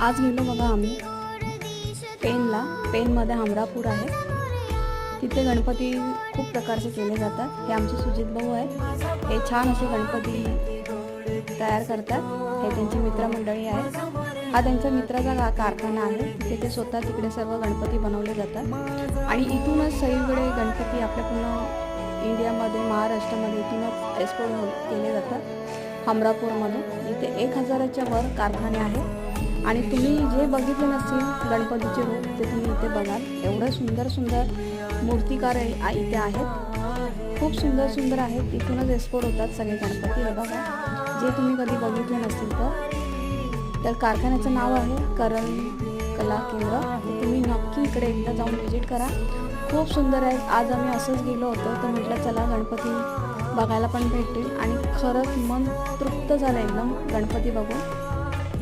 आज गेलो बघा आम्ही. पेनला पेनमध्ये हमरापूर आहे. तिथे गणपती खूप प्रकारचे केले जातात. हे आमचे सुजित भाऊ आहेत. हे छान असे गणपती तयार करतात. हे त्यांची मित्रमंडळी आहे हा त्यांच्या मित्राचा कारखाना आहे. तिथे ते स्वतः तिकडे सर्व गणपती बनवले जातात. आणि इथूनच सगळीकडे गणपती आपल्या पूर्ण इंडियामध्ये महाराष्ट्रामध्ये इथूनच एक्सपोर्ट हो- केले जातात. हमरापूरमध्ये इथे एक हजाराच्या वर कारखाने आहेत. आणि तुम्ही जे बघितले नसतील गणपतीचे रूप ते तुम्ही इथे बघाल. एवढं सुंदर सुंदर मूर्तिकार इथे आहेत. खूप सुंदर सुंदर आहेत. इथूनच एक्सपोर्ट होतात सगळे गणपती. हे बघा जे तुम्ही कधी बघितले नसतील तर. तर कारखान्याचं नाव आहे करण कला केंद्र. तुम्ही नक्की इकडे एकदा जाऊन व्हिजिट करा. खूप सुंदर आहे. आज आम्ही असंच गेलो होतो तर म्हटलं चला गणपती बघायला पण भेटतील. आणि खरंच मन तृप्त झालं एकदम गणपती बघून.